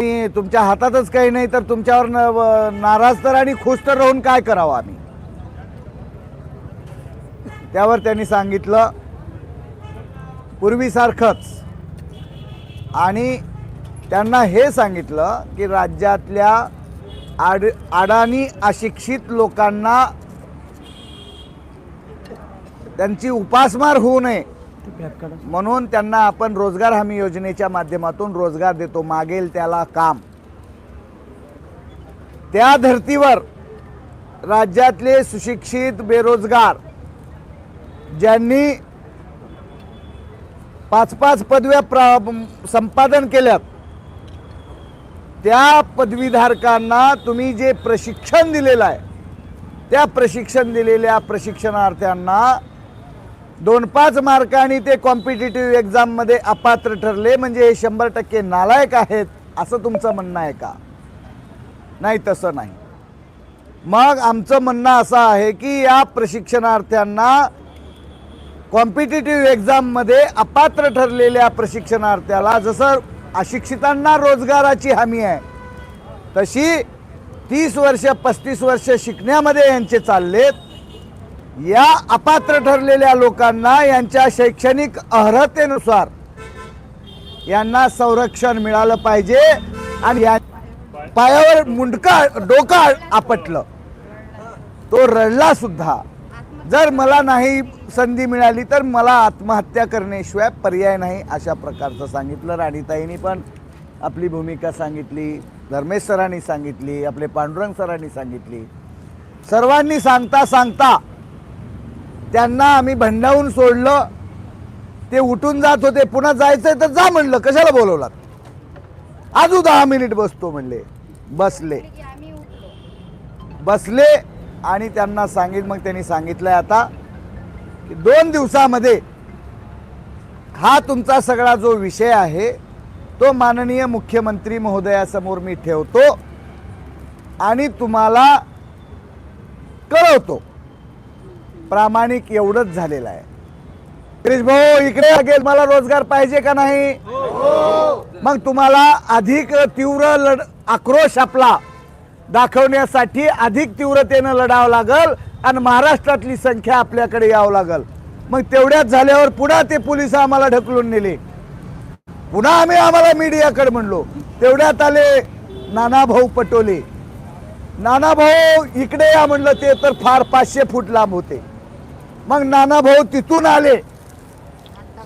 मी तुमच्या हातातच काही नाही तर तुमच्यावर न- नाराज तर आणि खुश तर राहून काय करावं आम्ही? त्यावर त्यांनी सांगितलं पूर्वीसारखंच. आणि त्यांना हे सांगितलं की राज्यातल्या आड अडाणी अशिक्षित लोकांना त्यांची उपासमार होऊ नये. म्हणून त्यांना आपण रोजगार हमी योजनेच्या माध्यमातून रोजगार देतो मागेल त्याला काम. त्या धर्तीवर राज्यातले सुशिक्षित बेरोजगार ज्यांनी पाच पाच पदव्या प्रा संपादन केल्यात त्या पदवीधारकांना तुम्ही जे प्रशिक्षण दिलेलं आहे त्या प्रशिक्षण दिलेल्या प्रशिक्षणार्थ्यांना दोन पाच मार्कांनी ते कॉम्पिटेटिव्ह एक्झाममध्ये अपात्र ठरले. म्हणजे हे शंभर टक्के नालायक आहेत असं तुमचं म्हणणं आहे का? नाही तसं नाही. मग आमचं म्हणणं असं आहे की या प्रशिक्षणार्थ्यांना कॉम्पिटेटिव्ह एक्झाममध्ये अपात्र ठरलेल्या प्रशिक्षणार्थ्याला जसं अशिक्षितांना रोजगाराची हमी आहे तशी तीस वर्ष पस्तीस वर्ष शिकण्यामध्ये यांचे चाललेत. या अपात्र ठरलेल्या लोकांना यांच्या शैक्षणिक अर्हतेनुसार यांना संरक्षण मिळालं पाहिजे आणि या पायावर मुंडका डोका आपटलं. तो रडला सुद्धा. जर मला नाही संधी मिळाली तर मला आत्महत्या करण्याशिवाय पर्याय नाही अशा प्रकारचं सांगितलं. राणीताईंनी पण आपली भूमिका सांगितली धर्मेश सरांनी सांगितली आपले पांडुरंग सरांनी सांगितली. सर्वांनी सांगता सांगता त्यांना आम्ही भंडावून सोडलं. ते उठून जात होते पुन्हा जायचंय तर जा म्हणलं. कशाला बोलवलात? अजून दहा मिनिट बसतो म्हणले. बसले. बसले आणि त्यांना सांगित मग त्यांनी सांगितलंय आता की दोन दिवसामध्ये हा तुमचा सगळा जो विषय आहे तो माननीय मुख्यमंत्री महोदयासमोर मी ठेवतो आणि तुम्हाला कळवतो. प्रामाणिक एवढंच झालेलं आहे. गिरीश भाऊ इकडे लागेल. मला रोजगार पाहिजे का नाही? मग तुम्हाला अधिक तीव्र लढ आक्रोश आपला दाखवण्यासाठी अधिक तीव्रतेनं लढावं लागल आणि महाराष्ट्रातली संख्या आपल्याकडे यावं लागल. मग तेवढ्याच झाल्यावर पुन्हा ते पोलीस आम्हाला ढकलून नेले. पुन्हा आम्ही आम्हाला मीडियाकडे म्हणलो. तेवढ्यात आले नाना भाऊ पटोले. नाना भाऊ इकडे या म्हणलं ते तर फार पाचशे फूट लांब होते. मग नाना भाऊ तिथून आले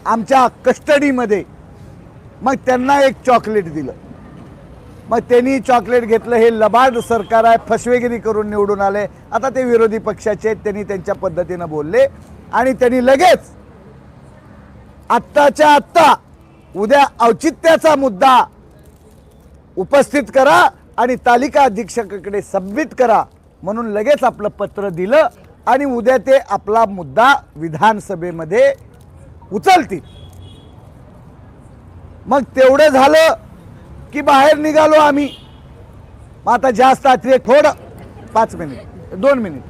आमच्या कस्टडीमध्ये. मग त्यांना एक चॉकलेट दिलं. मग त्यांनी चॉकलेट घेतलं हे लबाड सरकार आहे फसवेगिरी करून निवडून आले. आता ते विरोधी पक्षाचे आहेत त्यांनी त्यांच्या पद्धतीनं बोलले. आणि त्यांनी लगेच आत्ताच्या आत्ता उद्या औचित्याचा मुद्दा उपस्थित करा आणि तालिका अधीक्षकाकडे सबमिट करा म्हणून लगेच आपलं पत्र दिलं. आणि उद्या ते आपला मुद्दा विधानसभेमध्ये उचलतील. मग तेवढं झालं की बाहेर निघालो आम्ही. मग आता जास्त अतिरे थोडं पाच मिनिट दोन मिनिट.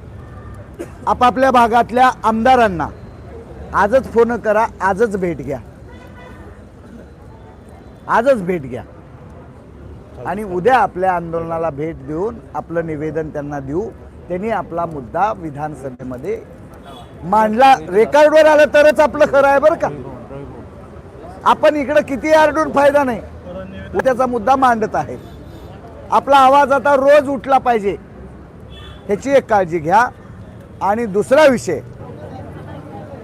आपापल्या भागातल्या आमदारांना आजच फोन करा आजच भेट घ्या. आजच भेट घ्या. आणि उद्या आपल्या आंदोलनाला भेट देऊन आपलं निवेदन त्यांना देऊ. त्यांनी आपला मुद्दा विधानसभेमध्ये मांडला. रेकॉर्डवर आलं तरच आपलं खरं आहे बरं का. आपण इकडं किती आरडून फायदा नाही. त्याचा मुद्दा मांडत आहे. आपला आवाज आता रोज उठला पाहिजे. ह्याची एक काळजी घ्या. आणि दुसरा विषय.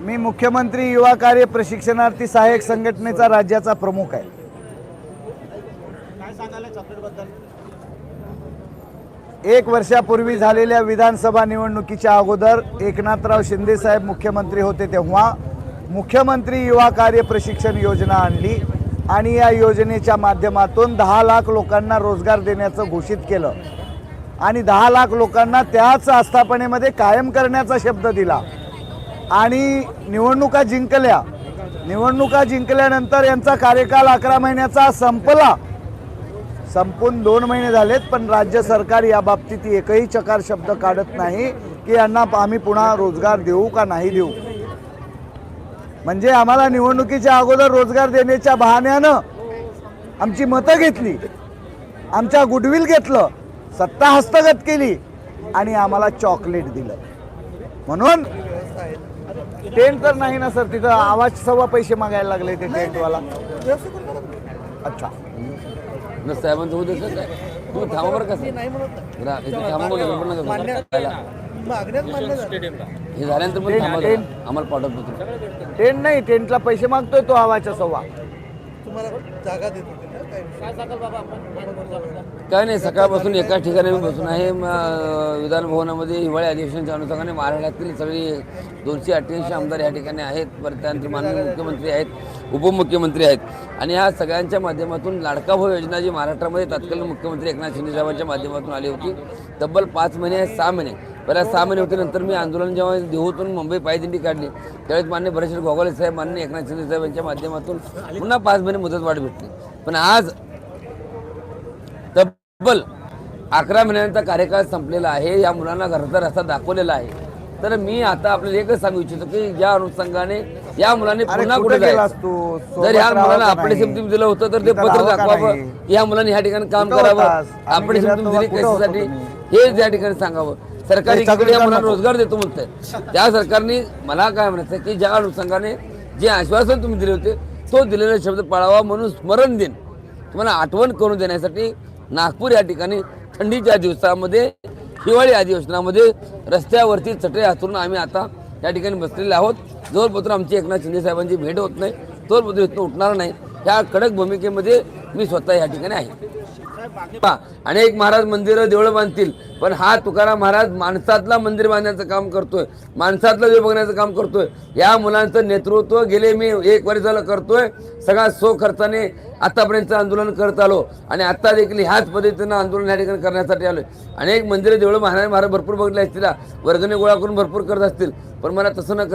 मी मुख्यमंत्री युवा कार्य प्रशिक्षणार्थी सहाय्यक संघटनेचा राज्याचा प्रमुख आहे. एक वर्षापूर्वी झालेल्या विधानसभा निवडणुकीच्या अगोदर एकनाथराव शिंदेसाहेब मुख्यमंत्री होते तेव्हा मुख्यमंत्री युवा कार्य प्रशिक्षण योजना आणली आणि या योजनेच्या माध्यमातून दहा लाख लोकांना रोजगार देण्याचं घोषित केलं. आणि दहा लाख लोकांना त्याच आस्थापनेमध्ये कायम करण्याचा शब्द दिला. आणि निवडणुका जिंकल्या. निवडणुका जिंकल्यानंतर यांचा कार्यकाल अकरा महिन्याचा संपला. संपून दोन महिने झालेत पण राज्य सरकार या बाबतीत एकही चकार शब्द काढत नाही की यांना आम्ही पुन्हा रोजगार देऊ का नाही देऊ. म्हणजे आम्हाला निवडणुकीच्या अगोदर रोजगार देण्याच्या बहाण्यानं आमची मतं घेतली आमच्या गुडविल घेतलं सत्ता हस्तगत केली आणि आम्हाला चॉकलेट दिलं. म्हणून टेंट तर नाही ना सर तिथं आवाज सव्वा पैसे मागायला लागले ते टेंटवाला. अच्छा. न साहेबांचं होऊ देतं काय तुम्ही थांबा बरं कसं जरा इथे थांबा बघा गडबड नका करू. खायला. हे झाल्यानंतर पण टेंट- थांबा जरा. आम्हाला पाठवतो तुम्ही. टेंट नाही टेंटला पैसे मागतोय तो आवाजच्या सव्वा. तुम्हाला जागा देत. होते काय नाही सकाळपासून एकाच ठिकाणी मी बसून आहे. विधान भवनामध्ये हिवाळी अधिवेशनाच्या अनुषंगाने महाराष्ट्रातील सगळी दोनशे अठ्ठ्याऐंशी आमदार या ठिकाणी आहेत. परत त्यानंतर माननीय मुख्यमंत्री आहेत उपमुख्यमंत्री आहेत. आणि ह्या सगळ्यांच्या माध्यमातून लाडका भाऊ योजना जी महाराष्ट्रामध्ये तत्कालीन मुख्यमंत्री एकनाथ शिंदेसाहेबांच्या माध्यमातून आली होती तब्बल पाच महिने सहा महिने. पहिला सहा महिने होते नंतर मी आंदोलन जेव्हा देहूतून मुंबई पायदिंडी काढली त्यावेळेस मान्य भरेश गोगावले साहेब मान्य एकनाथ शिंदे साहेबांच्या माध्यमातून पुन्हा पाच महिने मुदतवाढ भेटली. पण आज तब्बल अकरा महिन्यांचा कार्यकाळ संपलेला आहे. या मुलांना घरचा रस्ता दाखवलेला आहे. तर मी आता आपल्याला एकच सांगू इच्छितो की या अनुषंगाने या मुलांनी पुन्हा कुठे जर का आपले नाही? तुम्ही दिलं होतं तर ते पत्र दाखवावं. ह्या मुलांनी ह्या ठिकाणी काम करावं. आपण समजून दिली कशासाठी? हे या ठिकाणी सांगावं. सरकारी या मुलांना. रोजगार देतो म्हणतंय. त्या सरकारने मला काय म्हणायचं की ज्या अनुषंगाने जे आश्वासन तुम्ही दिले होते तो दिलेला शब्द पाळावा म्हणून स्मरण दिन. तुम्हाला आठवण करून देण्यासाठी नागपूर या ठिकाणी थंडीच्या दिवसामध्ये हिवाळी अधिवेशनामध्ये रस्त्यावरती चटई हातरून आम्ही आता या ठिकाणी बसलेले आहोत. जोरपत्र आमची एकनाथ शिंदे साहेबांची भेट होत नाही. तोरपत्र इथून उठणार नाही. ह्या कडक भूमिकेमध्ये मी स्वतः या ठिकाणी आहे. अनेक महाराज मंदिर देवळं बांधतील पण हा तुकाराम महाराज माणसातला मंदिर बांधण्याचं काम करतोय माणसातलं देव बघण्याचं काम करतोय. या मुलांचं नेतृत्व गेले मी एक वर्ष झालं करतोय. सगळा सो खर्चाने आतापर्यंत आंदोलन करत आलो आणि आता देखील ह्याच पद्धतीनं आंदोलन या ठिकाणी करण्यासाठी आलोय. अनेक मंदिरं देवळं महाराज महाराज भरपूर बघितले असतील वर्गणी गोळा करून भरपूर करत असतील पण मला तसं न करता